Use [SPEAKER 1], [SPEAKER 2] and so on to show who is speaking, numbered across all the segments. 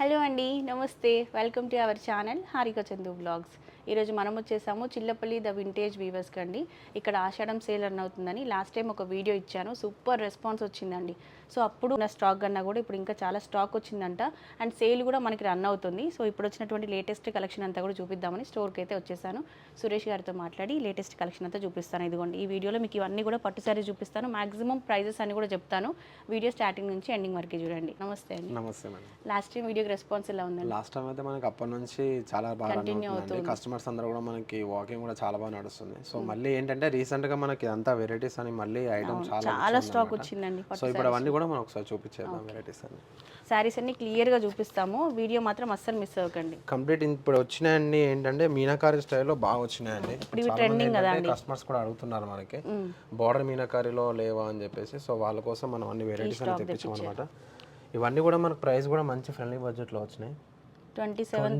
[SPEAKER 1] Hello అండి నమస్తే. Welcome to our channel Harika Chandu blogs ఈరోజు మనం వచ్చేసాము చిల్లపల్లి ద వింటేజ్ వీవర్స్కి అండి. ఇక్కడ ఆషాఢం సేల్ రన్ అవుతుందని లాస్ట్ టైం ఒక వీడియో ఇచ్చాను. సూపర్ రెస్పాన్స్ వచ్చిందండి. సో అప్పుడు నా స్టాక్ కన్నా కూడా ఇప్పుడు ఇంకా చాలా స్టాక్ వచ్చిందంట. అండ్ సేల్ కూడా మనకి రన్ అవుతుంది. సో ఇప్పుడు వచ్చినటువంటి లేటెస్ట్ కలెక్షన్ అంతా కూడా చూపిద్దామని స్టోర్కి అయితే వచ్చేసాను. సురేష్ గారితో మాట్లాడి లేటెస్ట్ కలెక్షన్ అంతా చూపిస్తాను. ఇదిగోండి ఈ వీడియోలో మీకు ఇవన్నీ కూడా పట్టు సారీ చూపిస్తాను. మాక్సిమం ప్రైజెస్ అని కూడా చెప్తాను. వీడియో స్టార్టింగ్ నుంచి ఎండింగ్ వరకు చూడండి. నమస్తే అండి.
[SPEAKER 2] నమస్తే
[SPEAKER 1] లాస్ట్ టైం వీడియోకి రెస్పాన్స్ ఎలా ఉందండి?
[SPEAKER 2] లాస్ట్ టైం అయితే మనకి అప్పటి నుంచి చాలా బాగా రన్
[SPEAKER 1] Continue
[SPEAKER 2] అవుతుందండి. కస్టమర్స్ అందరూ కూడా మనకి వాకింగ్ కూడా చాలా బాగా నడుస్తుంది. సో మళ్ళీ ఏంటంటే రీసెంట్గా మనకి అంతా వెరైటీస్ అని మళ్ళీ ఐటమ్ చాలా
[SPEAKER 1] చాలా స్టాక్ వచ్చిందండి
[SPEAKER 2] సో ఇప్పుడు అవన్నీ కూడా మనం ఒకసారి చూపించేద్దాం వెరైటీస్ అని
[SPEAKER 1] శారీస్ అన్ని క్లియర్గా చూపిస్తాము. వీడియో మాత్రం అస్సలు మిస్ అవ్వకండి.
[SPEAKER 2] కంప్లీట్ ఇప్పుడు వచ్చినాయన్ని ఏంటంటే మీనాకారి స్టైల్లో బాగా వచ్చినాయండి. కస్టమర్స్ కూడా అడుగుతున్నారు మనకి. బార్డర్ మీనాకారిలో లేవా అని చెప్పేసి సో వాళ్ళ కోసం మనం అన్ని వెరైటీస్ అని తెప్పించాం అనమాట ఇవన్నీ కూడా మనకు ప్రైస్ కూడా మంచి ఫ్రెండ్లీ బడ్జెట్లో వచ్చినాయి.
[SPEAKER 1] Twenty seven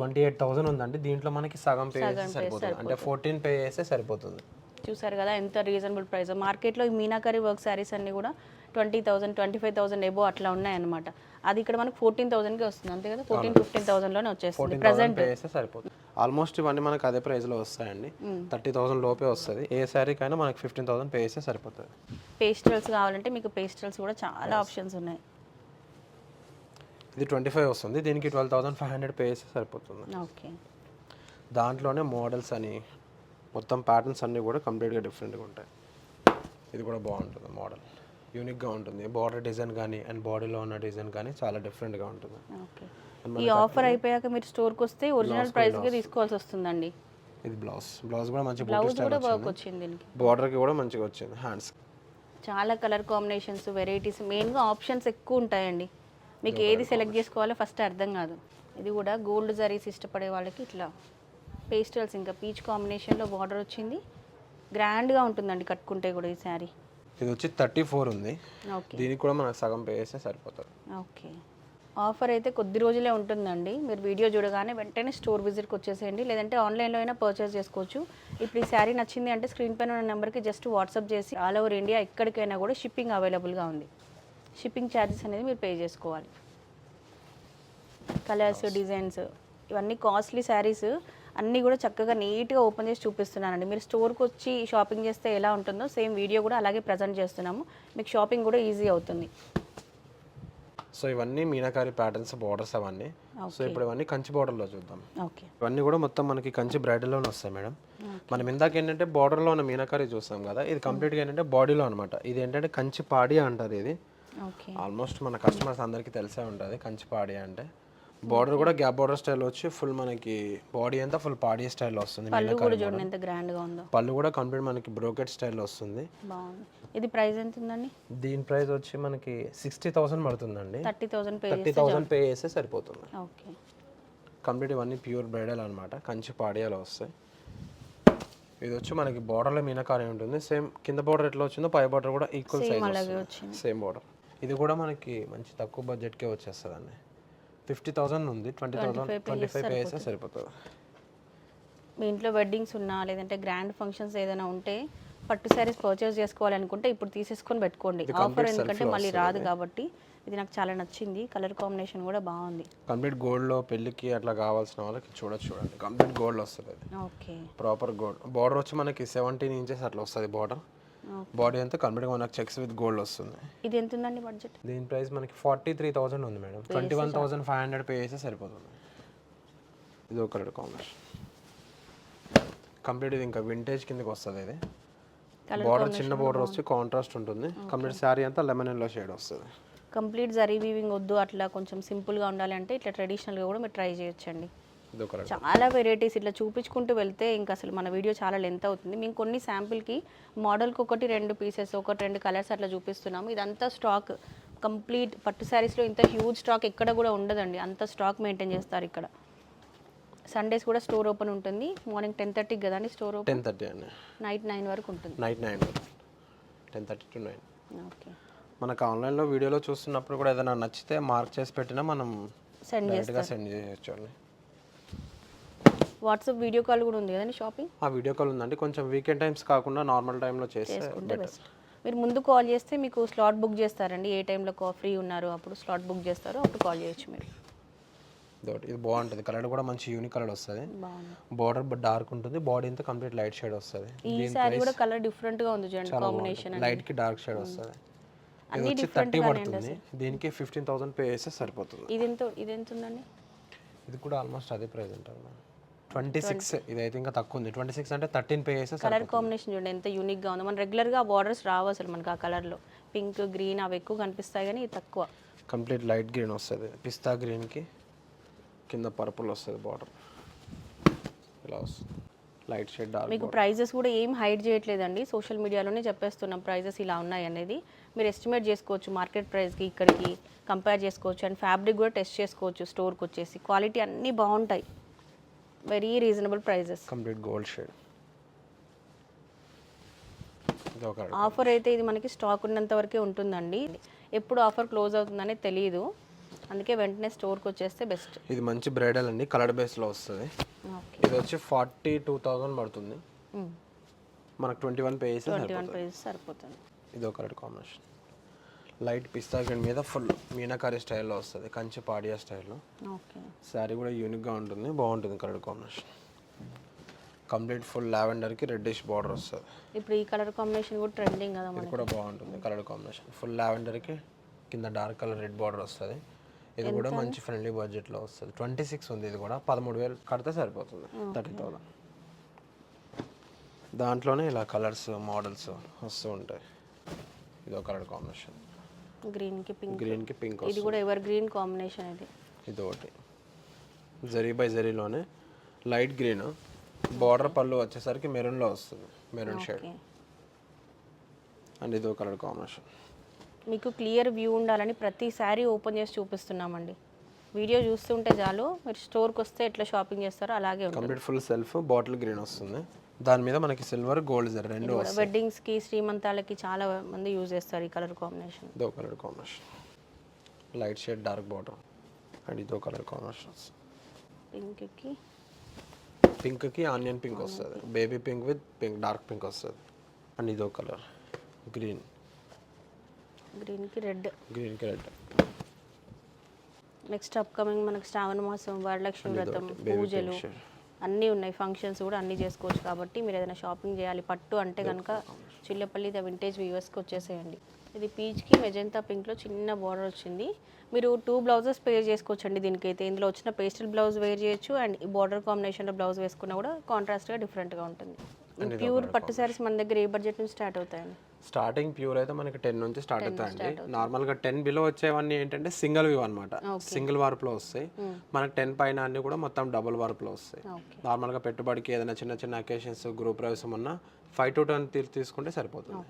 [SPEAKER 2] twenty eight thousand ఉందండి. దీంట్లో మనకి సగం పే చేస్తే సరిపోతుంది. అంటే ఫోర్టీన్ పే చేస్తే సరిపోతుంది.
[SPEAKER 1] చూసారు కదా ఎంత రీజనబుల్ ప్రైస్ మార్కెట్లో ఈ మీనాకరీ వర్క్ శారీస్ అన్ని కూడా twenty thousand twenty five thousand above అట్లా ఉన్నాయన్నమాట. అది ఇక్కడ మనకు ఫోర్టీన్ థౌసండ్కి వస్తుంది. అంతే కదా? ఫోర్టీన్ ఫిఫ్టీన్ థౌసండ్లోనే వచ్చేస్తుంది.
[SPEAKER 2] ఫోర్టీన్ థౌసండ్ పే చేస్తే సరిపోతుంది. ఆల్మోస్ట్ ఇవన్నీ మనకి అదే ప్రైస్లో వస్తాయండి. థర్టీ థౌసండ్ లోపే వస్తుంది. ఏ శారీకైనా మనకి ఫిఫ్టీన్ థౌసండ్ పే చేస్తే సరిపోతుంది.
[SPEAKER 1] పేస్టల్స్ కావాలంటే మీకు పేస్టల్స్ కూడా చాలా ఆప్షన్స్ ఉన్నాయి.
[SPEAKER 2] ఇది ట్వంటీ ఫైవ్ వస్తుంది. దీనికి twelve thousand five hundred pay చేస్తే సరిపోతుంది.
[SPEAKER 1] ఓకే.
[SPEAKER 2] దాంట్లోనే మోడల్స్ అని మొత్తం ప్యాటర్న్స్ అన్నీ కూడా కంప్లీట్గా డిఫరెంట్గా ఉంటాయి. ఇది కూడా బాగుంటుంది మోడల్ యూనిక్గా ఉంటుంది. బార్డర్ డిజైన్ కానీ అండ్ బాడీలో ఉన్న డిజైన్ కానీ చాలా డిఫరెంట్గా ఉంటుంది.
[SPEAKER 1] ఓకే. ఈ ఆఫర్ అయిపోయాక మీరు స్టోర్కి వస్తే ఒరిజినల్ ప్రైస్కి తీసుకోవాల్సి వస్తుందండి.
[SPEAKER 2] ఇది బ్లౌజ్ బ్లౌజ్ కూడా మంచి
[SPEAKER 1] బ్లౌజ్ కూడా వర్క్ వచ్చింది. దీనికి.
[SPEAKER 2] బార్డర్కి కూడా మంచిగా వచ్చింది. హ్యాండ్స్
[SPEAKER 1] చాలా కలర్ కాంబినేషన్స్ వెరైటీస్ మెయిన్గా ఆప్షన్స్ ఎక్కువ ఉంటాయండి. మీకు ఏది సెలెక్ట్ చేసుకోవాలో ఫస్ట్ అర్థం కాదు. ఇది కూడా గోల్డ్ జరీస్ ఇష్టపడే వాళ్ళకి ఇట్లా పేస్టల్స్ ఇంకా పీచ్ కాంబినేషన్లో బార్డర్ వచ్చింది. గ్రాండ్గా ఉంటుందండి కట్టుకుంటే కూడా ఈ శారీ.
[SPEAKER 2] ఇది వచ్చి థర్టీ ఫోర్ ఉంది.
[SPEAKER 1] ఓకే.
[SPEAKER 2] దీనికి కూడా మనకు సగం పే చేస్తే సరిపోతుంది.
[SPEAKER 1] ఓకే. ఆఫర్ అయితే కొద్ది రోజులే ఉంటుందండి. మీరు వీడియో చూడగానే వెంటనే స్టోర్ విజిట్కి వచ్చేసేయండి. లేదంటే ఆన్లైన్లో అయినా పర్చేస్ చేసుకోవచ్చు. ఇప్పుడు ఈ శారీ నచ్చింది అంటే స్క్రీన్ పైన ఉన్న నెంబర్కి జస్ట్ వాట్సాప్ చేసి ఆల్ ఓవర్ ఇండియా ఎక్కడికైనా కూడా షిప్పింగ్ అవైలబుల్గా ఉంది. షిప్పింగ్ ఛార్జెస్ అనేది మీరు పే చేసుకోవాలి. కలర్స్ డిజైన్స్ ఇవన్నీ కాస్ట్లీ శారీస్ అన్నీ కూడా చక్కగా నీట్గా ఓపెన్ చేసి చూపిస్తున్నానండి. మీరు స్టోర్కి వచ్చి షాపింగ్ చేస్తే ఎలా ఉంటుందో సేమ్ వీడియో కూడా అలాగే ప్రజెంట్ చేస్తున్నాము. మీకు షాపింగ్ కూడా ఈజీ అవుతుంది.
[SPEAKER 2] సో ఇవన్నీ మీనాకారి ప్యాటర్న్స్ బార్డర్స్ అవన్నీ. సో ఇప్పుడు ఇవన్నీ కంచి బార్డర్లో చూద్దాం.
[SPEAKER 1] ఓకే
[SPEAKER 2] ఇవన్నీ కూడా మొత్తం మనకి కంచి బ్రైడల్లోనే వస్తాయి మేడం. మనం ఇందాక ఏంటంటే బార్డర్లో ఉన్న మీనాకారి చూస్తాం కదా ఇది కంప్లీట్గా ఏంటంటే బాడీలో అనమాట ఇది ఏంటంటే కంచి పాడి అంటారు ఇది. ఆల్మోస్ట్ మన కస్టమర్స్ అందరికీ తెలిసే ఉంటుంది కంచి పాడి అంటే. బార్డర్ కూడా గ్యాప్ బార్డర్ స్టైల్ వచ్చి ఫుల్ మనకి బాడీ అంతా ఫుల్ పాడి స్టైల్లో వస్తుంది
[SPEAKER 1] పళ్ళు కూడా చూడండి ఎంత గ్రాండ్గా ఉందో.
[SPEAKER 2] పళ్ళు కూడా కంప్లీట్ మనకి బ్రోకెట్ స్టైల్లో వస్తుంది.
[SPEAKER 1] బాగుంది. ఇది ప్రైస్ ఎంత ఉందండి
[SPEAKER 2] దీని ప్రైస్ వచ్చి మనకి సిక్స్టీ థౌసండ్ పడుతుందండి.
[SPEAKER 1] Thirty thousand pay
[SPEAKER 2] thirty thousand pay చేస్తే సరిపోతుంది.
[SPEAKER 1] ఓకే
[SPEAKER 2] కంప్లీట్ ఇవన్నీ ప్యూర్ బ్రైడల్ అనమాట కంచి పాడియాలో వస్తాయి. ఇది వచ్చి మనకి బార్డర్లో మీనకారి ఉంటుంది సేమ్ కింద బార్డర్ ఎట్లా వచ్చిందో పై బార్డర్ కూడా ఈక్వల్ సైజ్ సేమ్ బార్డర్ ఇది కూడా మనకి మంచి తక్కువ బడ్జెట్కే వచ్చేస్తుంది అండి ఫిఫ్టీ థౌసండ్ ఉంది twenty thousand twenty five pay చేస్తే సరిపోతుంది.
[SPEAKER 1] మీ ఇంట్లో వెడ్డింగ్స్ ఉన్నా లేదంటే గ్రాండ్ ఫంక్షన్స్ ఏదైనా ఉంటే పట్టు శారీస్ పర్చేస్ చేసుకోవాలనుకుంటే ఇప్పుడు తీసేసుకొని పెట్టుకోండి. ఆఫర్ ఎందుకంటే మళ్ళీ రాదు కాబట్టి ఇది నాకు చాలా నచ్చింది. కలర్ కాంబినేషన్ కూడా బాగుంది.
[SPEAKER 2] కంప్లీట్ గోల్డ్లో పెళ్ళికి అట్లా కావాల్సిన వాళ్ళకి చూడొచ్చు చూడండి. కంప్లీట్ గోల్డ్ వస్తుంది
[SPEAKER 1] ఓకే
[SPEAKER 2] ప్రాపర్ గోల్డ్ బార్డర్ వచ్చి మనకి సెవెంటీన్ ఇంచెస్ అట్లా వస్తుంది బార్డర్ బాడీ అంతా కంప్లీట్గా మనకి చెక్స్ విత్ గోల్డ్ వస్తుంది.
[SPEAKER 1] ఇది ఎంత ఉందండి బడ్జెట్
[SPEAKER 2] దీని ప్రైస్ మనకి ఫార్టీ త్రీ థౌసండ్ ఉంది madam twenty one thousand five hundred pay చేస్తే సరిపోతుంది. ఇది ఒక కలర్ కాంబినేషన్ కంప్లీట్ ఇది ఇంకా వింటేజ్ కిందకి వస్తుంది ఇది. బార్డర్ చిన్న బార్డర్ వచ్చి కాంట్రాస్ట్ ఉంటుంది. కంప్లీట్ శారీ అంతా లెమన్ ఎల్లో షేడ్ వస్తుంది.
[SPEAKER 1] కంప్లీట్ జరీ వీవింగ్ వద్దు అట్లా కొంచెం సింపుల్గా ఉండాలి అంటే ఇట్లా ట్రెడిషనల్గా కూడా మీరు ట్రై చేయొచ్చండి. చాలా వెరైటీస్ ఇట్లా చూపించుకుంటూ వెళ్తే ఇంకా అసలు మన వీడియో చాలా లెంత్ అవుతుంది. మేము కొన్ని శాంపిల్కి మోడల్కి ఒకటి రెండు పీసెస్ ఒకటి రెండు కలర్స్ అట్లా చూపిస్తున్నాము. ఇదంతా స్టాక్ కంప్లీట్ పట్టు శారీస్లో ఇంత హ్యూజ్ స్టాక్ ఎక్కడ కూడా ఉండదండి. అంత స్టాక్ మెయింటైన్ చేస్తారు ఇక్కడ. సండేస్ కూడా స్టోర్ ఓపెన్ ఉంటుంది. మార్నింగ్ టెన్ థర్టీకి కదండి స్టోర్ ఓపెన్
[SPEAKER 2] టెన్ థర్టీ అండి.
[SPEAKER 1] నైట్ నైన్ వరకు ఉంటుంది.
[SPEAKER 2] Night nine ten thirty to nine
[SPEAKER 1] okay
[SPEAKER 2] మనకు ఆన్లైన్లో వీడియోలో చూస్తున్నప్పుడు కూడా ఏదైనా నచ్చితే మార్క్ చేసి పెట్టినా మనం
[SPEAKER 1] సెండ్
[SPEAKER 2] డైరెక్ట్గా సెండ్ చేయొచ్చు అండి.
[SPEAKER 1] వాట్సాప్ వీడియో కాల్ కూడా ఉంది కదండి షాపింగ్?
[SPEAKER 2] ఆ వీడియో కాల్ ఉందండి. కొంచెం వీకెండ్ టైమ్స్ కాకుండా నార్మల్ టైంలో
[SPEAKER 1] చేసుకుంటే బెస్ట్. మీరు ముందు కాల్ చేస్తే మీకు స్లాట్ బుక్ చేస్తారండి. ఏ టైంలో ఫ్రీ ఉన్నారు అప్పుడు స్లాట్ బుక్ చేస్తారో అప్పుడు కాల్ చేయొచ్చు మీరు.
[SPEAKER 2] ఇది బాగుంటుంది. కలర్ కూడా మంచి యూనిక్ కలర్ వస్తుంది. బార్డర్ డార్క్ ఉంటుంది. బాడీ అంతా కంప్లీట్ లైట్ షేడ్ వస్తుంది.
[SPEAKER 1] ఈ శారీ కూడా కలర్ డిఫరెంట్గా ఉంది చూడండి. కాంబినేషన్
[SPEAKER 2] లైట్కి డార్క్ షేడ్ వస్తుంది. ఇది వచ్చి థర్టీ పడుతుంది. దీనికి ఫిఫ్టీన్ థౌసండ్ పే చేస్తే సరిపోతుంది.
[SPEAKER 1] ఇది ఎంత ఇది ఎంత ఉందండి
[SPEAKER 2] ఇది కూడా ఆల్మోస్ట్ అదే ప్రైస్ ఉంటుంది ట్వంటీ సిక్స్ ఇది అయితే ఇంకా తక్కువ ఉంది. ట్వంటీ సిక్స్ అంటే థర్టీన్ పే చేస్తే
[SPEAKER 1] కలర్ కాంబినేషన్ చూడండి ఎంత యూనిక్గా ఉంది. మన రెగ్యులర్గా బార్డర్స్ రావు అసలు మనకి ఆ కలర్లో. పింక్ గ్రీన్ అవి ఎక్కువ కనిపిస్తాయి కానీ ఇది తక్కువ.
[SPEAKER 2] కంప్లీట్ లైట్ గ్రీన్ వస్తుంది. పిస్తా గ్రీన్కి కింద పర్పుల్ వస్తుంది బార్డర్ ఇలా వస్తుంది. లైట్ షేడ్
[SPEAKER 1] మీకు ప్రైజెస్ కూడా ఏం హైడ్ చేయట్లేదండి. సోషల్ మీడియాలోనే చెప్పేస్తున్నాం ప్రైజెస్ ఇలా ఉన్నాయి అనేది. మీరు ఎస్టిమేట్ చేసుకోవచ్చు మార్కెట్ ప్రైస్కి ఇక్కడికి కంపేర్ చేసుకోవచ్చు. అండ్ ఫ్యాబ్రిక్ కూడా టెస్ట్ చేసుకోవచ్చు స్టోర్కి వచ్చేసి. క్వాలిటీ అన్నీ బాగుంటాయి. Very reasonable prices
[SPEAKER 2] complete gold shade
[SPEAKER 1] offer అయితే ఇది మనకి స్టాక్ ఉన్నంత వరకే ఉంటుందండి. ఎప్పుడు ఆఫర్ క్లోజ్ అవుతుందనే తెలియదు అందుకే వెంటనే స్టోర్కి వచ్చేస్తే బెస్ట్
[SPEAKER 2] ఇది మంచి బ్రైడల్ అండి. కలర్ బేస్లో వస్తుంది. ఇది వచ్చి ఫార్టీ టూ థౌజండ్ పడుతుంది మనకు ట్వంటీ వన్ పే చేస్తే
[SPEAKER 1] ట్వంటీ వన్ ప్రైస్ సరిపోతుంది.
[SPEAKER 2] ఇది ఒక colour combination light pista green మీద ఫుల్ మీనాకారి స్టైల్లో వస్తుంది కంచి పాడియా స్టైల్లో.
[SPEAKER 1] ఓకే.
[SPEAKER 2] శారీ కూడా యూనిక్గా ఉంటుంది బాగుంటుంది కలర్ కాంబినేషన్. కంప్లీట్ ఫుల్ లావెండర్కి రెడ్డిష్ బార్డర్ వస్తుంది.
[SPEAKER 1] ఇప్పుడు ఈ కలర్ కాంబినేషన్ కూడా ట్రెండింగ్ కదా
[SPEAKER 2] ఇది కూడా బాగుంటుంది కలర్ కాంబినేషన్. ఫుల్ లావెండర్కి కింద డార్క్ కలర్ రెడ్ బార్డర్ వస్తుంది. ఇది కూడా మంచి ఫ్రెండ్లీ బడ్జెట్లో వస్తుంది. ట్వంటీ సిక్స్ ఉంది ఇది కూడా పదమూడు వేలు కడితే సరిపోతుంది థర్టీ థౌసండ్ దాంట్లోనే ఇలా కలర్స్ మోడల్స్ వస్తూ ఉంటాయి. ఇది కలర్ కాంబినేషన్.
[SPEAKER 1] గ్రీన్కి పింక్
[SPEAKER 2] గ్రీన్కి పింక్
[SPEAKER 1] ఇది కూడా ఎవర్ గ్రీన్ కాంబినేషన్ ఇది.
[SPEAKER 2] ఇది ఒకటి జరీ బై జరీలోనే లైట్ గ్రీన్ బార్డర్ పళ్ళు వచ్చేసరికి మెరూన్లో వస్తుంది. మెరూన్ షేడ్ అండ్ ఇది ఒక కలర్ కాంబినేషన్
[SPEAKER 1] మీకు క్లియర్ వ్యూ ఉండాలని ప్రతి శారీ ఓపెన్ చేసి చూపిస్తున్నామండి. వీడియో చూస్తుంటే చాలు మీరు స్టోర్కి వస్తే ఎట్లా షాపింగ్ చేస్తారో అలాగే
[SPEAKER 2] complete full self bottle green వస్తుంది. దాని మీద మనకి సిల్వర్ గోల్డ్ జరీ రెండు వస్తాయి.
[SPEAKER 1] వెడ్డింగ్స్కి శ్రీమంతాలకి చాలా మంది యూజ్ చేస్తారు ఈ కలర్ కాంబినేషన్
[SPEAKER 2] ఇదో colour combination light shade dark border and ఇదో కలర్ కాంబినేషన్
[SPEAKER 1] పింక్కి
[SPEAKER 2] పింక్కి ఆనియన్ పింక్ వస్తుంది. Baby pink with pink dark pink వస్తుంది. అండ్ ఇదో కలర్ గ్రీన్
[SPEAKER 1] గ్రీన్కి రెడ్
[SPEAKER 2] గ్రీన్కి రెడ్
[SPEAKER 1] నెక్స్ట్ అప్కమింగ్ మనకి శ్రావణ మాసం వరలక్ష్మి వ్రతం పూజలు. అన్నీ ఉన్నాయి ఫంక్షన్స్ కూడా అన్నీ చేసుకోవచ్చు కాబట్టి మీరు ఏదైనా షాపింగ్ చేయాలి. పట్టు అంటే కనుక చిల్లపల్లి ద వింటేజ్ వ్యూవర్స్కి వచ్చేసేయండి. ఇది పీచ్కి మెజంతా పింక్లో చిన్న బార్డర్ వచ్చింది. మీరు టూ బ్లౌజెస్ పేర్ చేసుకోవచ్చు అండి దీనికైతే. ఇందులో వచ్చిన పేస్టల్ బ్లౌజ్ వేర్ చేయొచ్చు అండ్ ఈ బార్డర్ కాంబినేషన్లో బ్లౌజ్ వేసుకున్నా కూడా కాంట్రాస్ట్గా డిఫరెంట్గా ఉంటుంది. ప్యూర్ పట్టు శారీస్ మన దగ్గర ఏ బడ్జెట్ నుంచి స్టార్ట్ అవుతాయండి?
[SPEAKER 2] స్టార్టింగ్ ప్యూర్ అయితే మనకి టెన్ నుంచి స్టార్ట్ అవుతాయండి. నార్మల్గా టెన్ బిలో వచ్చేవన్నీ ఏంటంటే సింగిల్ వ్యూ అనమాట సింగిల్ వార్ప్లో వస్తాయి. మనకి టెన్ పైన అన్ని కూడా మొత్తం డబుల్ వార్ప్లో వస్తాయి. నార్మల్గా పెట్టుబడికి ఏదైనా చిన్న చిన్న అకేషన్స్ గ్రూప్ ప్రవేశం ఉన్నా ఫైవ్ టు టెన్ తీసుకుంటే సరిపోతుంది.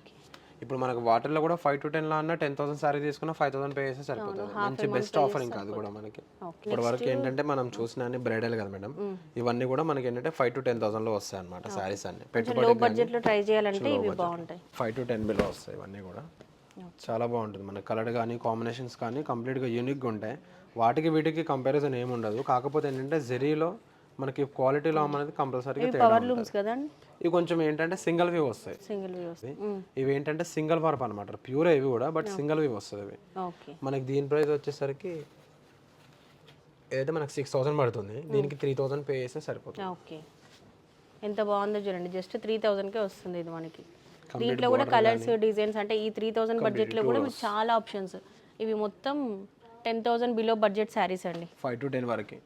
[SPEAKER 2] ఇప్పుడు మనకు వాటర్లో కూడా ఫైవ్ టు టెన్లో అన్న టెన్ థౌసండ్ సారీ తీసుకున్న ఫైవ్ థౌసండ్ పే చేస్తే సరిపోతుంది. మంచి బెస్ట్ ఆఫర్ ఇంకా అది కూడా మనకి. ఇప్పటి వరకు ఏంటంటే మనం చూసిన అన్ని బ్రైడల్ కదా మేడం. ఇవన్నీ కూడా మనకి ఏంటంటే ఫైవ్ టు టెన్ థౌసండ్లో వస్తాయి అనమాట సారీస్ అన్ని. పెట్టుబడి
[SPEAKER 1] బడ్జెట్లో ట్రై చేయాలంటే ఇవి బాగుంటాయి.
[SPEAKER 2] ఫైవ్ టు టెన్ బిలో వస్తాయి ఇవన్నీ కూడా. చాలా బాగుంటుంది. మన కలర్ కానీ కాంబినేషన్స్ కానీ కంప్లీట్గా యూనిక్గా ఉంటాయి. వాటికి వీటికి కంపారిజన్ ఏమి ఉండదు కాకపోతే ఏంటంటే జెరీలో మనకి క్వాలిటీలో అనేది కంపల్సరీగా తేడా
[SPEAKER 1] పవర్
[SPEAKER 2] ఉంటుంది.
[SPEAKER 1] లూమ్స్ కదండి.
[SPEAKER 2] ఇవి కొంచెం ఏంటంటే సింగిల్ వ్యూ వస్తాయి.
[SPEAKER 1] సింగిల్ వ్యూస్
[SPEAKER 2] ఇవి ఏంటంటే సింగిల్ వార్ప్ అనమాట ప్యూర్ ఇవి కూడా బట్ సింగిల్ వ్యూ వస్తుంది ఇవి.
[SPEAKER 1] ఓకే
[SPEAKER 2] మనకి దీని ప్రైస్ వచ్చేసరికి ఏదైతే మనకి సిక్స్ థౌసండ్ పడుతుంది దీనికి త్రీ థౌసండ్ పే చేస్తే సరిపోతుంది.
[SPEAKER 1] ఓకే ఎంత బాగుందో చూడండి. జస్ట్ త్రీ థౌజండ్కే వస్తుంది ఇది మనకి. దీంట్లో కూడా కలర్స్ డిజైన్స్ అంటే ఈ త్రీ థౌజండ్ బడ్జెట్లో కూడా చాలా ఆప్షన్స్ ఇవి మొత్తం ten thousand below budget saris అండి.
[SPEAKER 2] ఫైవ్ టు టెన్ వరకు.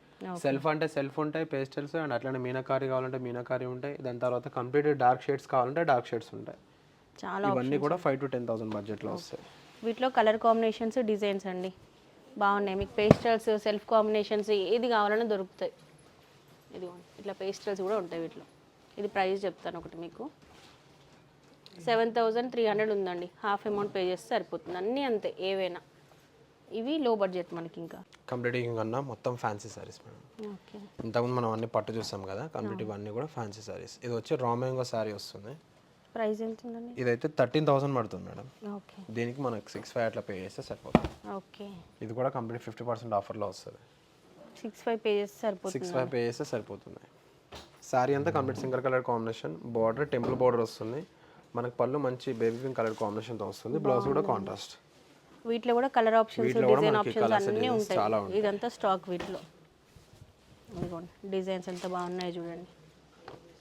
[SPEAKER 2] సెల్ఫ్ అంటే సెల్ఫ్ ఉంటాయి పేస్టల్స్ అండ్ అట్లనే మీనాకారి కావాలంటే మీనాకారి ఉంటాయి. దాని తర్వాత కంప్లీట్ డార్క్ షేడ్స్ కావాలంటే డార్క్ షేడ్స్ ఉంటాయి.
[SPEAKER 1] చాలా
[SPEAKER 2] ఇవన్నీ కూడా ఫైవ్ టు టెన్ థౌసండ్ బడ్జెట్లో వస్తాయి.
[SPEAKER 1] వీటిలో కలర్ కాంబినేషన్స్ డిజైన్స్ అండి. బాగున్నాయి. మీకు పేస్టల్స్ సెల్ఫ్ కాంబినేషన్స్ ఏది కావాలన్నా దొరుకుతాయి. ఇది ఇట్లా పేస్టల్స్ కూడా ఉంటాయి వీటిలో. ఇది ప్రైస్ చెప్తాను ఒకటి మీకు. సెవెన్ థౌజండ్ త్రీ హండ్రెడ్ ఉందండి. హాఫ్ అమౌంట్ పే చేస్తే సరిపోతుంది. అన్నీ అంతే ఏవైనా. ఇవి లో బడ్జెట్ మనకి ఇంకా
[SPEAKER 2] కంప్లీట్ కన్నా మొత్తం ఫ్యాన్సీ సారీస్ మేడం.
[SPEAKER 1] ఓకే.
[SPEAKER 2] ఇంతకుముందు మనం అన్ని పట్టు చూస్తాం కదా కంప్లీట్ ఇవన్నీ కూడా ఫ్యాన్సీ సారీస్ ఇది వచ్చి రామాంగో సారీ వస్తుంది.
[SPEAKER 1] ప్రైస్ ఎంత ఉందండి
[SPEAKER 2] ఇదైతే థర్టీన్ థౌసండ్ పడుతుంది మేడం.
[SPEAKER 1] ఓకే.
[SPEAKER 2] దీనికి మనకి సిక్స్ ఫైవ్ అట్లా పే చేస్తే సరిపోతుంది.
[SPEAKER 1] ఓకే.
[SPEAKER 2] ఇది కూడా కంప్లీట్ ఫిఫ్టీ పర్సెంట్ ఆఫర్లో వస్తుంది.
[SPEAKER 1] సిక్స్ ఫైవ్ పే చేస్తే సరిపోతుంది
[SPEAKER 2] సిక్స్ ఫైవ్ పే చేస్తే సరిపోతుంది. శారీ అంతా complete single colour combination border temple border వస్తుంది. మనకి పళ్ళు మంచి బేబీ పింక్ కలర్ కాంబినేషన్తో వస్తుంది. బ్లౌజ్ కూడా కాంట్రాస్ట్
[SPEAKER 1] వీటిలో కూడా కలర్ ఆప్షన్స్ డిజైన్ ఆప్షన్స్ అన్నీ ఉంటాయి. ఇదంతా స్టాక్ వీటిలో. డిజైన్స్ ఎంత బాగున్నాయి చూడండి.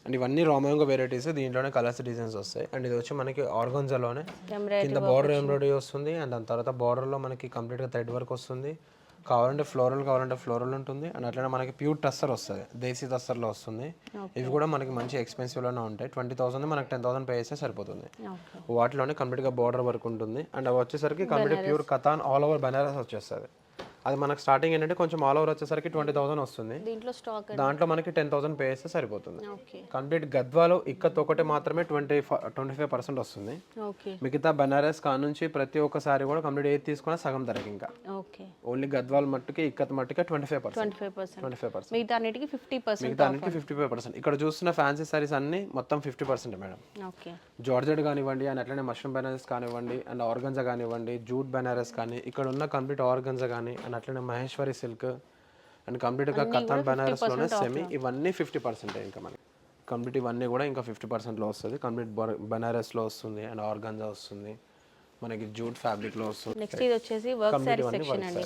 [SPEAKER 2] అండ్ ఇవన్నీ రోమాంగో వెరైటీస్ దీంట్లోనే కలర్స్ డిజైన్స్ వస్తాయి. అండ్ ఇది వచ్చి మనకి ఆర్గన్జాలోనే కింద బార్డర్ ఎంబ్రాయిడరీ వస్తుంది. అండ్ దాని తర్వాత బార్డర్లో మనకి కంప్లీట్గా థ్రెడ్ వర్క్ వస్తుంది. కావాలంటే ఫ్లోరల్ కావాలంటే ఫ్లోరల్ ఉంటుంది. అండ్ అట్లనే మనకి ప్యూర్ టస్సర్ వస్తుంది. దేశీ టస్సర్లో వస్తుంది. ఇవి కూడా మనకి మంచి ఎక్స్పెన్సివ్లోనే ఉంటాయి. ట్వంటీ థౌసండ్ మనకి టెన్ థౌసండ్ పే చేస్తే సరిపోతుంది. వాటిలోనే కంప్లీట్గా బార్డర్ వర్క్ ఉంటుంది. అండ్ అవి వచ్చేసరికి complete pure Katan all over Banaras వచ్చేస్తుంది. అది మనకి స్టార్టింగ్ ఏంటంటే కొంచెం ఆల్ ఓవర్ వచ్చేసరికి ట్వంటీ థౌసండ్ వస్తుంది.
[SPEAKER 1] దీంట్లో స్టాక్
[SPEAKER 2] దాంట్లో మనకి టెన్ థౌసండ్ పే చేస్తే సరిపోతుంది. కంప్లీట్ గద్వాలో ఇక్కత్ ఒకటి మాత్రమే ట్వంటీ ట్వంటీ ఫైవ్ పర్సెంట్ వస్తుంది. మిగతా బనారస్ కా నుంచి ప్రతి ఒక్కసారి కూడా కంప్లీట్ ఏది తీసుకున్నా సగం ధరకి ఇంకా. ఓన్లీ గద్వాల్ మట్టుకి ఇక్కత్ మట్టుకే twenty five percent
[SPEAKER 1] twenty five percent మిగతా అన్నిటికీ ఫిఫ్టీ పర్సెంట్
[SPEAKER 2] మిగతా అన్నిటికి ఫిఫ్టీ ఫైవ్ పర్సెంట్ ఇక్కడ చూస్తున్న ఫ్యాన్సీ సారీస్ అన్ని మొత్తం ఫిఫ్టీ పర్సెంట్ మేడం జార్జెట్ కానివ్వండి అండ్ అట్లనే మష్రూమ్ బెనారస్ కానివ్వండి అండ్ ఆర్గంజా కానివ్వండి జూట్ బెనారస్ కానీ ఇక్కడ ఉన్న కంప్లీట్ ఆర్గంజా కానీ అండ్ అట్లనే మహేశ్వరి సిల్క్ అండ్ కంప్లీట్గా కథన్ బెనారస్లోనే సెమీ ఇవన్నీ ఫిఫ్టీ పర్సెంట్ ఇంకా మనకి. కంప్లీట్ ఇవన్నీ కూడా ఇంకా ఫిఫ్టీ పర్సెంట్లో వస్తుంది. కంప్లీట్ బెనారస్లో వస్తుంది అండ్ ఆర్గంజా వస్తుంది. మనకి జూట్ ఫ్యాబ్రిక్లో వస్తుంది.
[SPEAKER 1] నెక్స్ట్ ఇది వచ్చేసి వర్క్
[SPEAKER 2] ఇవన్నీ
[SPEAKER 1] సెక్షన్ అండి.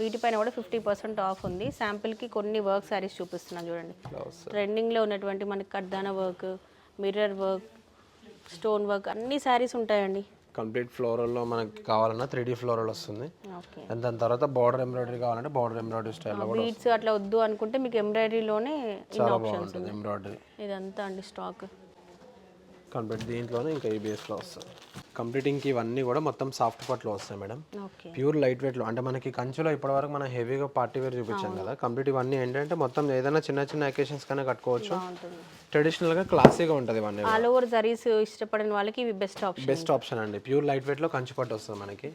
[SPEAKER 1] వీటిపైన కూడా ఫిఫ్టీ పర్సెంట్ ఆఫ్ ఉంది. శాంపిల్కి కొన్ని వర్క్ శారీస్ చూపిస్తున్నాను చూడండి. ట్రెండింగ్లో ఉన్నటువంటి మనకి కడ్దాన work mirror work stone work అన్ని శారీస్ ఉంటాయండి.
[SPEAKER 2] కంప్లీట్ ఫ్లోరల్లో మనకి కావాలన్నా త్రీ డీ ఫ్లోరల్ వస్తుంది. అండ్ దాని తర్వాత బార్డర్ ఎంబ్రాయిడరీ కావాలంటే బార్డర్ ఎంబ్రాయిడరీ స్టైల్లో కూడా
[SPEAKER 1] అట్లా వద్దు అనుకుంటే మీకు ఎంబ్రాయిడరీలోనే
[SPEAKER 2] చాలా బాగుంటుంది ఎంబ్రాయిడరీ
[SPEAKER 1] ఇదంతా అండి స్టాక్
[SPEAKER 2] కంప్లీట్ దీంట్లోనే ఇంకా ఈబీఎస్లో వస్తుంది కంప్లీట్ ఇంక ఇవన్నీ కూడా మొత్తం సాఫ్ట్ పట్లో వస్తాయి మేడం ప్యూర్ లైట్ వెయిట్లో అంటే మనకి కంచులో ఇప్పటివరకు మనం హెవీగా పార్టీ వేర్ చూపించాం కదా కంప్లీట్ ఇవన్నీ ఏంటంటే మొత్తం ఏదైనా చిన్న చిన్న అకేషన్స్ కన్నా కట్టుకోవచ్చు.
[SPEAKER 1] బాగుంటుంది.
[SPEAKER 2] ట్రెడిషనల్గా క్లాసీగా ఉంటుంది ఇవన్నీ
[SPEAKER 1] ఆల్ ఓవర్ జరీస్ ఇష్టపడిన వాళ్ళకి ఇవి బెస్ట్ ఆప్షన్
[SPEAKER 2] బెస్ట్ ఆప్షన్ అండి. ప్యూర్ లైట్ వెయిట్లో కంచి పట్టు వస్తుంది మనకి.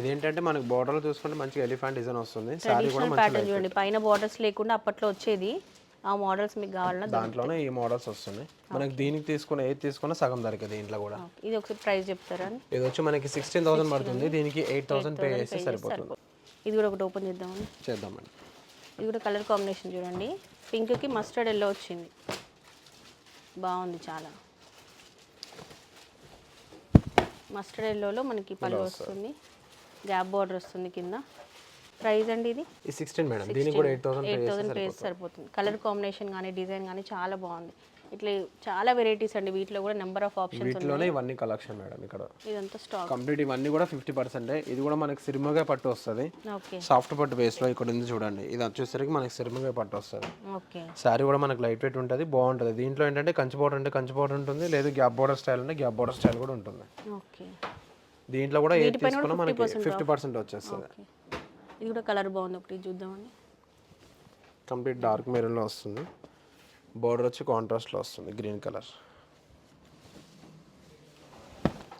[SPEAKER 2] ఇదేంటంటే మనకి బోర్డర్లో చూసుకుంటే మంచి ఎలిఫెంట్ డిజైన్ వస్తుంది. శారీ కూడా మంచి
[SPEAKER 1] పైన బార్డర్స్ లేకుండా అప్పట్లో వచ్చేది. ఆ మోడల్స్ మీకు కావాలన్నా
[SPEAKER 2] దాంట్లోనే ఈ మోడల్స్ వస్తున్నాయి. మనకి దీనికి తీసుకున్న ఏది తీసుకున్నా సగం ధరకే దీంట్లో కూడా.
[SPEAKER 1] ఇది ఒకసారి ప్రైస్ చెప్తారా?
[SPEAKER 2] ఇది వచ్చి మనకి సిక్స్టీన్ థౌసండ్ పడుతుంది. దీనికి ఎయిట్ థౌసండ్ పే చేస్తే సరిపోతుంది.
[SPEAKER 1] ఇది కూడా ఒకటి ఓపెన్ చేద్దామండి
[SPEAKER 2] చేద్దామండి.
[SPEAKER 1] ఇది కూడా కలర్ కాంబినేషన్ చూడండి. పింక్కి మస్టర్డ్ ఎల్లో వచ్చింది. బాగుంది చాలా. మస్టర్డ్ ఎల్లోలో మనకి పళ్ళు వస్తుంది. గ్యాప్ బార్డర్ వస్తుంది కింద. ప్రైస్ అండి ఇది?
[SPEAKER 2] Sixteen madam. దీనికి కూడా eight thousand
[SPEAKER 1] eight thousand pays సరిపోతుంది. కలర్ కాంబినేషన్ కానీ డిజైన్ కానీ చాలా బాగుంది. ఇట్లా చాలా వెరైటీస్ అండి. వీటిలో కూడా నెంబర్ ఆఫ్ ఆప్షన్స్
[SPEAKER 2] వీటిలోనే ఇవన్నీ కలెక్షన్ మేడం ఇక్కడ.
[SPEAKER 1] ఇదంతా స్టాక్
[SPEAKER 2] కంప్లీట్ ఇవన్నీ కూడా ఫిఫ్టీ పర్సెంట్ ఇది కూడా మనకి సిరిమగా పట్టు వస్తుంది.
[SPEAKER 1] ఓకే.
[SPEAKER 2] సాఫ్ట్ పట్టు బేస్లో ఇక్కడ ఉంది చూడండి. ఇది వచ్చేసరికి మనకి సిరిమగా పట్టు వస్తుంది.
[SPEAKER 1] ఓకే.
[SPEAKER 2] శారీ కూడా మనకి లైట్ వెయిట్ ఉంటుంది బాగుంటుంది. దీంట్లో ఏంటంటే కంచి బోర్డర్ అంటే కంచి బోర్డర్ ఉంటుంది లేదు గ్యాప్ బోర్డర్ స్టైల్ అంటే గ్యాప్ బోర్డర్ స్టైల్ కూడా ఉంటుంది.
[SPEAKER 1] ఓకే.
[SPEAKER 2] దీంట్లో కూడా ఏది తీసుకున్నా మనకి ఫిఫ్టీ పర్సెంట్ వచ్చేస్తుంది.
[SPEAKER 1] ఓకే. ఇది కూడా కలర్ బాగుంది. ఒకటి చూద్దామండి
[SPEAKER 2] కంప్లీట్ డార్క్ మెరూన్లో వస్తుంది. బోర్డర్ వచ్చి కాంట్రాస్ట్లో వస్తుంది. Green colour.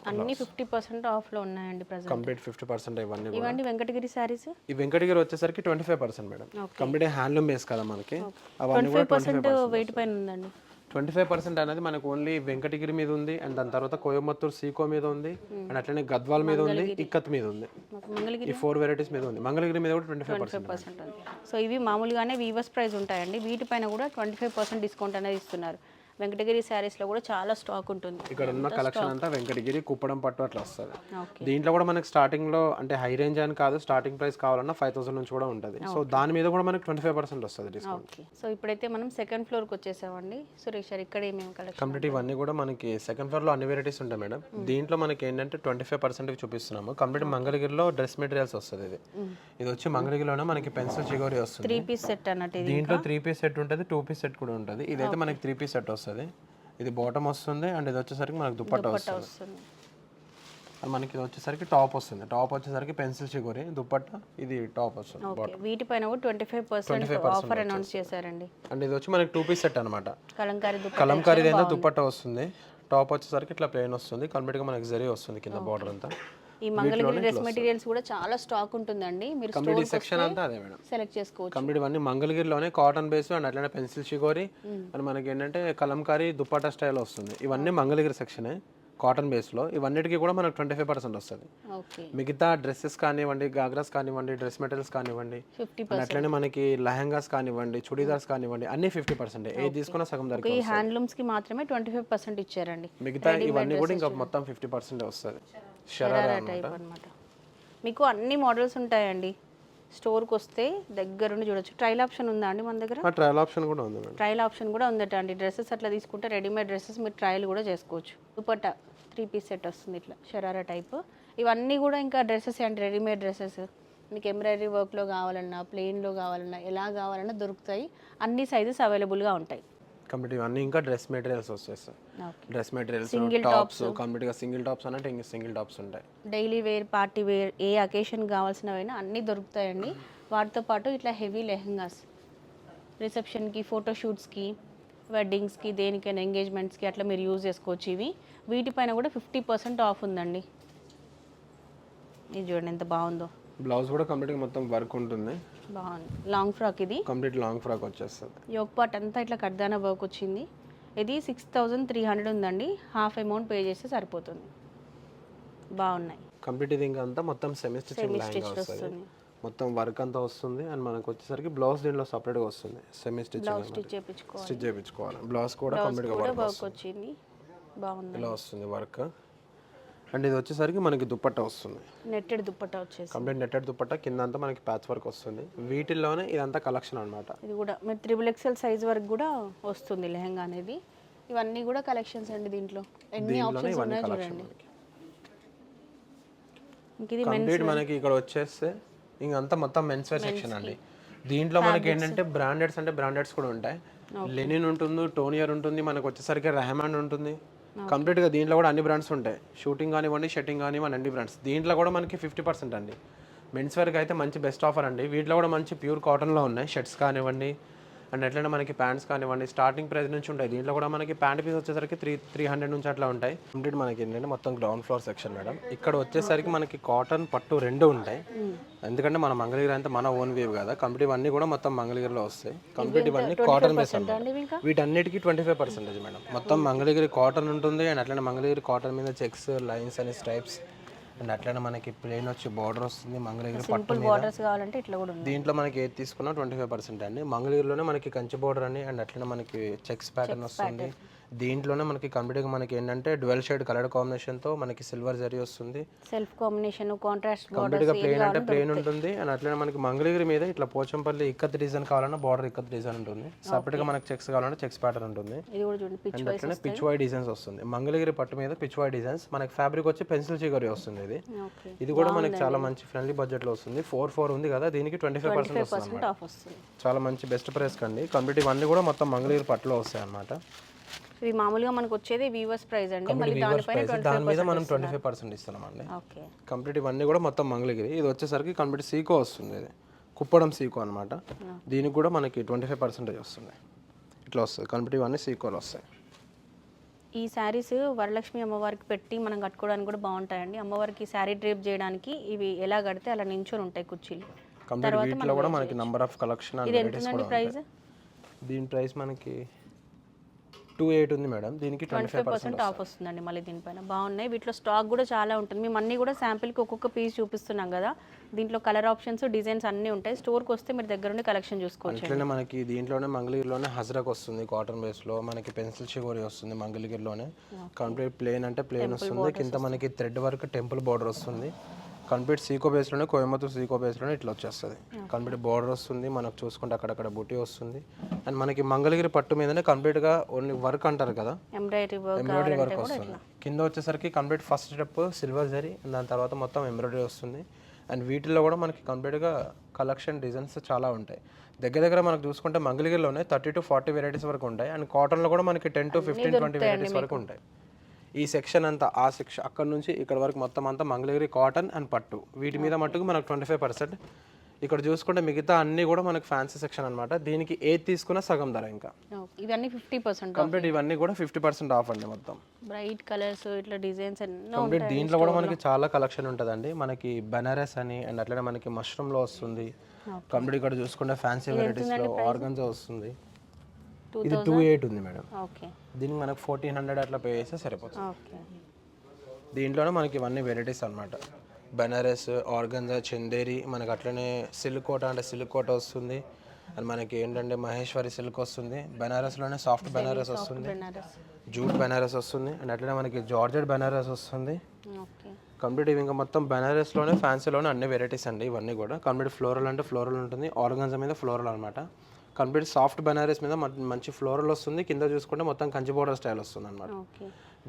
[SPEAKER 1] అన్ని ఫిఫ్టీ పర్సెంట్ ఆఫ్లో ఉన్నాయండి ప్రజెంట్.
[SPEAKER 2] కంప్లీట్ ఫిఫ్టీ పర్సెంట్ ఇవన్నీ కూడా.
[SPEAKER 1] ఇవన్నీ వెంకటగిరి శారీస్?
[SPEAKER 2] ఈ వెంకటగిరి వచ్చేసరికి twenty five percent madam. Complete handloom base కదా మనకి. అవన్నీ
[SPEAKER 1] ట్వంటీ ఫైవ్ పర్సెంట్ వెయిట్ పైన ఉందండి.
[SPEAKER 2] ట్వంటీ ఫైవ్ పర్సెంట్ అనేది మనకు ఓన్లీ వెంకటగిరి మీద ఉంది అండ్ దాని తర్వాత కోయమత్తూరు సీకో మీద ఉంది అండ్ అట్లనే గద్వాల్ మీద ఉంది ఇక్కత్ మీద ఉంది. ఈ ఫోర్ వెరైటీస్ మీద ఉంది. మంగళగిరి మీద కూడా ట్వంటీ ఫైవ్ పర్సెంట్
[SPEAKER 1] సో ఇవి మామూలుగానే వీవర్స్ ప్రైస్ ఉంటాయండి. వీటిపైన కూడా ట్వంటీ ఫైవ్ పర్సెంట్ డిస్కౌంట్ అనేది ఇస్తున్నారు. వెంకటగిరి శారీస్లో కూడా చాలా స్టాక్ ఉంటుంది.
[SPEAKER 2] ఇక్కడ ఉన్న కలెక్షన్ అంతా వెంకటగిరి కుప్పడం పట్టు అట్లా వస్తుంది. దీంట్లో కూడా మనకి స్టార్టింగ్లో అంటే హై రేంజ్ అని కాదు స్టార్టింగ్ ప్రైస్ కావాలన్నా ఫైవ్ థౌసండ్ నుంచి కూడా ఉంటుంది. సో దాని మీద కూడా మనకి ట్వంటీ ఫైవ్ పర్సెంట్ వస్తుంది డిస్కౌంట్
[SPEAKER 1] సో ఇప్పుడైతే మనం సెకండ్ ఫ్లోర్కి వచ్చేసామండి. సురేష్ గారు ఇక్కడ ఏమేమి కలెక్షన్
[SPEAKER 2] కంప్లీట్ ఇవన్నీ కూడా మనకి సెకండ్ ఫ్లోర్లో అన్ని వెరైటీస్ ఉంటాయి మేడం. దీంట్లో మనకి ఏంటంటే ట్వంటీ ఫైవ్ పర్సెంట్ చూపిస్తున్నాము. కంప్లీట్ మంగళగిరిలో డ్రెస్ మెటీరియల్స్ వస్తుంది ఇది. ఇది వచ్చి మంగళగిరిలోనే మనకి పెన్సిల్ చిగోరి వస్తుంది.
[SPEAKER 1] త్రీ పీస్ సెట్ అన్నట్టు
[SPEAKER 2] దీంట్లో త్రీ పీస్ సెట్ ఉంటుంది టూ పీస్ సెట్ కూడా ఉంటుంది. ఇదైతే మనకి త్రీ పీస్ సెట్ వస్తుంది. ఇది బాటమ్ వస్తుంది అండ్ ఇది వచ్చేసరికి మనకి దుప్పట్టా వస్తుంది.
[SPEAKER 1] వస్తుంది.
[SPEAKER 2] మనకి ఇది వచ్చేసరికి టాప్ వస్తుంది. టాప్ వచ్చేసరికి పెన్సిల్ చిగోరి దుప్పట్టా ఇది టాప్ వస్తుంది
[SPEAKER 1] వీటిపైన twenty five percent offer announce చేశారండి.
[SPEAKER 2] అండ్ ఇది వచ్చి మనకి టూ పీస్ సెట్ అనమాట
[SPEAKER 1] కలంకారీ
[SPEAKER 2] కలంకారీ దుప్పట్టా వస్తుంది. టాప్ వచ్చేసరికి ఇట్లా ప్లెయిన్ వస్తుంది. కంప్లీట్గా మనకి జరీ వస్తుంది కింద బార్డర్ అంతా.
[SPEAKER 1] ఈ మంగళగిరి డ్రెస్ మెటీరియల్స్ కూడా చాలా స్టాక్ ఉంటుందండి. మీరు
[SPEAKER 2] కంప్లీట్ సెక్షన్ అంతా అదే మేడం.
[SPEAKER 1] సెలెక్ట్ చేసుకోవచ్చు.
[SPEAKER 2] కంప్లీట్ ఇవన్నీ మంగళగిరిలోనే కాటన్ బేస్ అండ్ అట్లనే పెన్సిల్ షిగోరి అండ్ మనకి ఏంటంటే కలంకారీ దుప్పట్టా స్టైల్ వస్తుంది. ఇవన్నీ మంగళగిరి సెక్షనే కాటన్ బేస్లో ఇవన్నిటికీ కూడా మనకు ట్వంటీ ఫైవ్ పర్సెంట్ వస్తుంది మిగతా డ్రెస్సెస్ కానివ్వండి గాగ్రాస్ కానివ్వండి డ్రెస్ మెటీరియల్స్ కానివ్వండి అట్లనే మనకి లెహంగాస్ కానివ్వండి చుడీదార్స్ కానివ్వండి అన్ని ఫిఫ్టీ పర్సెంట్ ఏది తీసుకున్నా సగం ధరకి
[SPEAKER 1] ఈ హ్యాండ్లూమ్స్కి మాత్రమే ట్వంటీ ఫైవ్ పర్సెంట్ ఇచ్చారండి.
[SPEAKER 2] మిగతా ఇవన్నీ కూడా ఇంకా మొత్తం ఫిఫ్టీ పర్సెంట్ వస్తుంది. షరారా
[SPEAKER 1] టైప్ అన్నమాట. మీకు అన్ని మోడల్స్ ఉంటాయండి. స్టోర్కి వస్తే దగ్గరుండి చూడొచ్చు. ట్రైల్ ఆప్షన్ ఉందా అండి మన దగ్గర?
[SPEAKER 2] ట్రయల్ ఆప్షన్ కూడా ఉంది
[SPEAKER 1] ట్రయల్ ఆప్షన్ కూడా ఉందట అండి. డ్రెస్సెస్ అట్లా తీసుకుంటే రెడీమేడ్ డ్రెస్సెస్ మీరు ట్రయల్ కూడా చేసుకోవచ్చు. దుపట్టా త్రీ పీస్ సెట్ వస్తుంది ఇట్లా షరారా టైప్. ఇవన్నీ కూడా ఇంకా డ్రెస్సెస్ అంటే రెడీమేడ్ డ్రెస్సెస్. మీకు ఎంబ్రాయిడరీ వర్క్లో కావాలన్నా ప్లెయిన్లో కావాలన్నా ఎలా కావాలన్నా దొరుకుతాయి. అన్ని సైజెస్ అవైలబుల్గా ఉంటాయి.
[SPEAKER 2] కంప్లీట్ ఇవన్నీ ఇంకా డ్రెస్ మెటీరియల్స్ వస్తాయి డ్రెస్ మెటీరియల్స్ టాప్స్ కంప్లీట్గా సింగిల్ టాప్స్ అంటే ఇంకా సింగిల్ టాప్స్ ఉంటాయి.
[SPEAKER 1] డైలీ వేర్ పార్టీ వేర్ ఏ అకేషన్ కావాల్సినవైనా అన్నీ దొరుకుతాయండి. వాటితో పాటు ఇట్లా హెవీ లెహంగాస్. రిసెప్షన్కి ఫోటోషూట్స్కి వెడ్డింగ్స్కి దేనికైనా ఎంగేజ్మెంట్స్కి అట్లా మీరు యూజ్ చేసుకోవచ్చు ఇవి. వీటిపైన కూడా ఫిఫ్టీ పర్సెంట్ ఆఫ్ ఉందండి. ఇది చూడండి ఎంత బాగుందో.
[SPEAKER 2] బ్లౌజ్ కూడా కంప్లీట్గా మొత్తం వర్క్ ఉంటుంది.
[SPEAKER 1] బాగుంది లాంగ్ ఫ్రాక్ ఇది?
[SPEAKER 2] కంప్లీట్ లాంగ్ ఫ్రాక్ వచ్చేస్తుంది.
[SPEAKER 1] యోగ్ పార్ట్ అంతా ఇట్లా కడ్దాన వర్క్ వచ్చింది. ఇది సిక్స్ థౌజండ్ త్రీ హండ్రెడ్ ఉందండి. హాఫ్ అమౌంట్ పే చేస్తే సరిపోతుంది. బాగున్నాయి.
[SPEAKER 2] కంప్లీట్ ఇది ఇంకా అంతా మొత్తం సెమీ స్టిచింగ్ వస్తుంది. మొత్తం వర్క్ అంతా వస్తుంది అండ్ మనకు వచ్చేసరికి బ్లౌజ్ దీంట్లో సపరేట్గా వస్తుంది. సెమీ స్టిచింగ్
[SPEAKER 1] స్టిచ్ చేయించుకోవాలి.
[SPEAKER 2] స్టిచ్ చేయించుకోవాలి. బ్లౌజ్ కూడా కంప్లీట్గా వర్క్
[SPEAKER 1] వచ్చింది. బాగుంది.
[SPEAKER 2] ఇలా వస్తుంది వర్క్ అండ్ ఇది వచ్చేసరికి మనకి దుపట్టా వస్తుంది.
[SPEAKER 1] నెట్టెడ్ దుప్పట్టా వచ్చేసి
[SPEAKER 2] కంప్లీట్ నెట్టెడ్ దుపట్టా కింద అంతా మనకి ప్యాచ్ వర్క్ వస్తుంది. వీటిల్లోనే ఇదంతా కలెక్షన్ అనమాట
[SPEAKER 1] ఇది కూడా మీరు త్రిబుల్ ఎక్స్ఎల్ సైజ్ వరకు కూడా వస్తుంది లెహంగా అనేది. ఇవన్నీ కూడా కలెక్షన్స్ అండి దీంట్లో. ఎన్ని ఆప్షన్స్ ఉన్నాయో చూడండి. ఇది
[SPEAKER 2] కంప్లీట్ మనకి ఇక్కడ వచ్చేస్తే ఇంకంతా మొత్తం మెన్స్ వేర్ సెక్షన్ అండి. దీంట్లో మనకి ఏంటంటే బ్రాండెడ్స్ అంటే బ్రాండెడ్స్ కూడా ఉంటాయి. లెనిన్ ఉంటుంది టోనియర్ ఉంటుంది మనకు వచ్చేసరికి రెహమాన్ ఉంటుంది. కంప్లీట్గా దీంట్లో కూడా అన్ని బ్రాండ్స్ ఉంటాయి. షూటింగ్ కానివ్వండి షెట్టింగ్ కానివ్వండి అన్ని బ్రాండ్స్ దీంట్లో కూడా మనకి ఫిఫ్టీ పర్సెంట్ అండి. మెన్స్ వేర్కి అయితే మంచి బెస్ట్ ఆఫర్ అండి. వీటిలో కూడా మంచి ప్యూర్ కాటన్లో ఉన్నాయి. షర్ట్స్ కానివ్వండి అండ్ ఎట్లనే మనకి ప్యాంట్స్ కానివ్వండి స్టార్టింగ్ ప్రైస్ నుంచి ఉంటాయి. దీంట్లో కూడా మనకి ప్యాంట్ పీస్ వచ్చేసరికి త్రీ త్రీ హండ్రెడ్ నుంచి అట్లా ఉంటాయి. కంప్లీట్ మనకి ఏంటంటే మొత్తం గ్రౌండ్ ఫ్లోర్ సెక్షన్ మేడం ఇక్కడ వచ్చేసరికి మనకి కాటన్ పట్టు రెండు ఉంటాయి. ఎందుకంటే మన మంగళగిరి అంతా మన ఓన్ వేవ్ కదా. కంప్లీట్ ఇవన్నీ కూడా మొత్తం మంగళగిరిలో వస్తాయి. కంప్లీట్ ఇవన్నీ కాటన్ బేస్
[SPEAKER 1] అండి ఇంకా?
[SPEAKER 2] వీటన్నిటికీ ట్వంటీ ఫైవ్ పర్సెంటేజ్ మేడం మొత్తం మంగళగిరి కాటన్ ఉంటుంది. అండ్ అట్లనే మంగళగిరి కాటన్ మీద చెక్స్ లైన్స్ అని స్ట్రైప్స్ అండ్ అట్లనే మనకి ప్లేన్ వచ్చి బార్డర్ వస్తుంది మంగళగిరి పట్టు
[SPEAKER 1] సింపుల్ బార్డర్స్ కావాలంటే ఇట్లా కూడా ఉంది
[SPEAKER 2] దీంట్లో మనకి ఏది తీసుకున్నా ట్వంటీ ఫైవ్ పర్సెంట్ అండి. మంగళగిరిలోనే మనకి కంచి బోర్డర్ అని అండ్ అట్లనే మనకి చెక్స్ ప్యాటర్న్ వస్తుంది. దీంట్లోనే మనకి కంప్లీట్గా మనకి ఏంటంటే డ్వెల్ షేడ్ కలర్ కాంబినేషన్తో మనకి సిల్వర్ జరీ వస్తుంది.
[SPEAKER 1] సెల్ఫ్ కాంబినేషన్ కాంట్రాస్ట్
[SPEAKER 2] కంప్లీట్గా ప్లేన్ అంటే ప్లేన్ ఉంటుంది. అండ్ అట్లనే మనకి మంగళగిరి మీద ఇట్లా పోచంపల్లి ఇక్కత్ డిజైన్ కావాలన్నా బార్డర్ ఇక్కత్ డిజైన్ ఉంటుంది. సపరేట్గా మనకి చెక్స్ కావాలంటే చెక్స్ ప్యాటర్న్ ఉంటుంది.
[SPEAKER 1] ఇది కూడా చూడండి పిచ్
[SPEAKER 2] అండ్ అట్లనే పిచ్ వై డిజైన్స్ వస్తుంది. మంగళగిరి పట్టు మీద పిచ్ వై డిజైన్స్ మనకి ఫ్యాబ్రిక్ వచ్చి పెన్సిల్ చిగరి వస్తుంది ఇది.
[SPEAKER 1] ఓకే
[SPEAKER 2] ఇది కూడా మనకి చాలా మంచి ఫ్రెండ్లీ బడ్జెట్లో వస్తుంది. ఫోర్ ఫోర్ ఉంది కదా దీనికి ట్వంటీ ఫైవ్ పర్సెంట్ వస్తుంది
[SPEAKER 1] పర్సెంట్ ఆఫ్ వస్తుంది.
[SPEAKER 2] చాలా మంచి బెస్ట్ ప్రైస్ కండి. కంప్లీట్ ఇవన్నీ కూడా మొత్తం మంగళగిరి పట్టులో వస్తాయి అనమాట
[SPEAKER 1] ఇది మామూలుగా మనకు వచ్చేది వీవర్స్ ప్రైస్ అండి మళ్ళీ దానిపైన
[SPEAKER 2] దాని మీద మనం ట్వంటీ ఫైవ్ పర్సెంట్ ఇస్తున్నామండి
[SPEAKER 1] ఓకే.
[SPEAKER 2] కంప్లీట్ ఇవన్నీ కూడా మొత్తం మంగళగిరి. ఇది వచ్చేసరికి కంప్లీట్ సీకో వస్తుంది ఇది. కుప్పడం సీకో అనమాట దీనికి కూడా మనకి ట్వంటీ ఫైవ్ పర్సెంటేజ్ వస్తుంది. ఇట్లా వస్తుంది. కంప్లీట్ ఇవన్నీ సీకోలు వస్తాయి.
[SPEAKER 1] ఈ శారీస్ వరలక్ష్మి అమ్మవారికి పెట్టి మనం కట్టుకోవడానికి కూడా బాగుంటాయండి. అమ్మవారికి శారీ డ్రేప్ చేయడానికి ఇవి ఎలా కడితే అలా నించొని ఉంటాయి కుర్చీలు.
[SPEAKER 2] వీటిలో కూడా మనకి నంబర్ ఆఫ్ కలెక్షన్ అండ్
[SPEAKER 1] ఇది ఎంత
[SPEAKER 2] వెరైటీస్
[SPEAKER 1] ఉందండి
[SPEAKER 2] కూడా
[SPEAKER 1] ప్రైస్?
[SPEAKER 2] దీని ప్రైస్ మనకి టూ ఎయిట్ ఉంది మేడం. దీనికి ట్వంటీ ఫైవ్
[SPEAKER 1] పర్సెంట్ ఆఫ్ వస్తుందండి మళ్ళీ దీనిపైన. బాగున్నాయి. వీటిలో స్టాక్ కూడా చాలా ఉంటుంది. మేము అన్నీ కూడా శాంపిల్కి ఒక్కొక్క పీస్ చూపిస్తున్నాం కదా. దీంట్లో కలర్ ఆప్షన్స్ డిజైన్స్ అన్నీ ఉంటాయి. స్టోర్కి వస్తే మీరు దగ్గర నుండి కలెక్షన్ చూసుకోవచ్చు
[SPEAKER 2] మనకి దీంట్లోనే మంగళగిరిలోనే హజరక్ వస్తుంది కాటన్ బేస్లో మనకి పెన్సిల్ షిగోరి వస్తుంది మంగళగిరిలోనే. కంప్లీట్ ప్లేన్ అంటే ప్లేన్ వస్తుంది. కింద మనకి థ్రెడ్ వర్క్ టెంపుల్ బార్డర్ వస్తుంది. కంప్లీట్ సీకో బేస్లోనే కోయమత్తూరు సీకో బేస్లోనే ఇట్లా వచ్చేస్తుంది. కంప్లీట్ బార్డర్ వస్తుంది మనకు చూసుకుంటే అక్కడక్కడ బుటీ వస్తుంది. అండ్ మనకి మంగళగిరి పట్టు మీదనే కంప్లీట్గా ఓన్లీ వర్క్ అంటారు కదా?
[SPEAKER 1] ఎంబ్రాయిడరీ వర్క్
[SPEAKER 2] ఎంబ్రాయిడరీ వర్క్ వస్తుంది. కింద వచ్చేసరికి complete first step silver zari దాని తర్వాత మొత్తం ఎంబ్రాయిడరీ వస్తుంది. అండ్ వీటిల్లో కూడా మనకి కంప్లీట్గా కలెక్షన్ డిజైన్స్ చాలా ఉంటాయి. దగ్గర దగ్గర మనకు చూసుకుంటే మంగళగిరిలోనే థర్టీ టు ఫార్టీ వెరైటీస్ వరకు ఉంటాయి. అండ్ కాటన్లో కూడా మనకి ten to fifteen twenty varieties వరకు ఉంటాయి. ఈ సెక్షన్ అంతా ఆ సెక్షన్ అక్కడ నుంచి ఇక్కడ వరకు మొత్తం అంతా మంగళగిరి కాటన్ అండ్ పట్టు. వీటి మీద మట్టుకు మనకు ట్వంటీ ఫైవ్ పర్సెంట్. ఇక్కడ చూసుకుంటే మిగతా అన్నీ కూడా మనకి ఫ్యాన్సీ సెక్షన్ అనమాట దీనికి ఏది తీసుకున్నా సగం ధర ఇంకా.
[SPEAKER 1] ఇవన్నీ ఫిఫ్టీ పర్సెంట్
[SPEAKER 2] కంప్లీట్ ఇవన్నీ కూడా ఫిఫ్టీ పర్సెంట్ ఆఫ్ అండి మొత్తం.
[SPEAKER 1] బ్రైట్ కలర్స్ ఇట్లా డిజైన్స్
[SPEAKER 2] కంప్లీట్ దీంట్లో కూడా మనకి చాలా కలెక్షన్ ఉంటుందండి. మనకి బెనారస్ అని అండ్ అట్లనే మనకి మష్రూమ్లో వస్తుంది. కంప్లీట్ ఇక్కడ చూసుకుంటే ఫ్యాన్సీ వెరైటీస్లో ఆర్గన్జా వస్తుంది. ఇది టూ ఎయిట్ ఉంది మేడం. దీనికి మనకి ఫోర్టీన్ హండ్రెడ్ అట్లా పే చేస్తే సరిపోతుంది. దీంట్లోనే మనకి ఇవన్నీ వెరైటీస్ అన్నమాట. బెనారస్ ఆర్గంజా చందేరి మనకి అట్లనే సిల్క్ కోట అంటే సిల్క్ కోట వస్తుంది. అండ్ మనకి ఏంటంటే మహేశ్వరి సిల్క్ వస్తుంది. బెనారస్లోనే సాఫ్ట్ బెనారస్ వస్తుంది. జూట్ బెనారస్ వస్తుంది. అండ్ అట్లనే మనకి జార్జెట్ బెనారస్ వస్తుంది. కంప్లీట్ ఇవి ఇంకా మొత్తం బెనారస్లోనే ఫ్యాన్సీలోనే అన్ని వెరైటీస్ అండి ఇవన్నీ కూడా. కంప్లీట్ ఫ్లోరల్ అంటే ఫ్లోరల్ ఉంటుంది. ఆర్గన్జా మీద ఫ్లోరల్ అనమాట కంప్లీట్ సాఫ్ట్ బెనారస్ మీద మంచి ఫ్లోరల్ వస్తుంది. కింద చూసుకుంటే మొత్తం కంచి బోర్డర్ స్టైల్ వస్తుంది అనమాట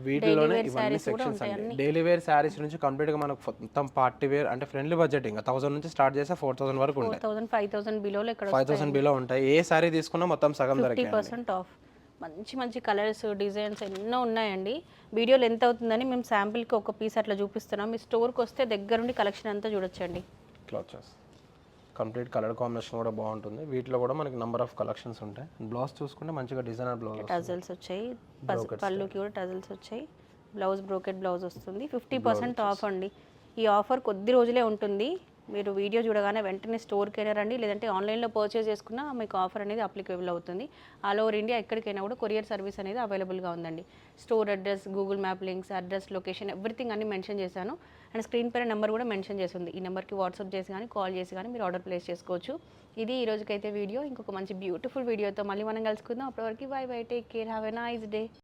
[SPEAKER 2] వీటిలోనే ఇవన్నీ సెక్షన్స్ అండి. డైలీ వేర్ శారీస్ నుంచి కంప్లీట్గా మనకు మొత్తం పార్టీ వేర్ అంటే ఫ్రెండ్లీ బడ్జెట్ ఇంకా. థౌసండ్ నుంచి స్టార్ట్ చేస్తే ఫోర్ థౌసండ్ వరకు ఉంటాయి.
[SPEAKER 1] ఫైవ్ థౌసండ్ ఇక్కడ
[SPEAKER 2] ఫైవ్ థౌసండ్ బిలో ఉంటాయి. ఏ శారీ తీసుకున్నా మొత్తం సగం
[SPEAKER 1] పర్సెంట్ ఆఫ్ మంచి మంచి కలర్స్ డిజైన్స్ ఎన్నో ఉన్నాయండి. వీడియోలు ఎంత అవుతుందని మేము శాంపిల్కి ఒక పీస్ అట్లా చూపిస్తున్నాం. మీ స్టోర్కి వస్తే దగ్గరుండి కలెక్షన్ అంతా చూడొచ్చండి.
[SPEAKER 2] క్లాత్స్ కంప్లీట్ కలర్ కాంబినేషన్ కూడా బాగుంటుంది. వీటిలో కూడా మనకి నెంబర్ ఆఫ్ కలెక్షన్స్ ఉంటాయి. బ్లౌజ్ చూసుకుంటే మంచిగా డిజైనర్ బ్లౌజ్
[SPEAKER 1] టజల్స్ వచ్చాయి. పళ్ళుకి కూడా టజల్స్ వచ్చాయి. బ్లౌజ్ బ్రోకెట్ బ్లౌజ్ వస్తుంది. ఫిఫ్టీ పర్సెంట్ ఆఫ్ అండి. ఈ ఆఫర్ కొద్ది రోజులే ఉంటుంది. మీరు వీడియో చూడగానే వెంటనే స్టోర్కి అయినా రండి. లేదంటే ఆన్లైన్లో పర్చేస్ చేసుకున్నా మీకు ఆఫర్ అనేది అప్లికేబుల్ అవుతుంది. ఆల్ ఓవర్ ఇండియా ఎక్కడికైనా కూడా కొరియర్ సర్వీస్ అనేది అవైలబుల్గా ఉందండి. Store address Google map links address location everything అన్ని మెన్షన్ చేశాను. అండ్ స్క్రీన్ పైన నెంబర్ కూడా మెన్షన్ చేస్తుంది ఈ నెంబర్కి వాట్సాప్ చేసి కానీ కాల్ చేసి కానీ మీరు ఆర్డర్ ప్లేస్ చేసుకోవచ్చు. ఇది ఈ రోజుకైతే వీడియో. ఇంకొక మంచి బ్యూటిఫుల్ వీడియోతో మళ్ళీ మనం కలుసుకుందాం. అప్పటివరకు bye bye. Take care. Have a nice day.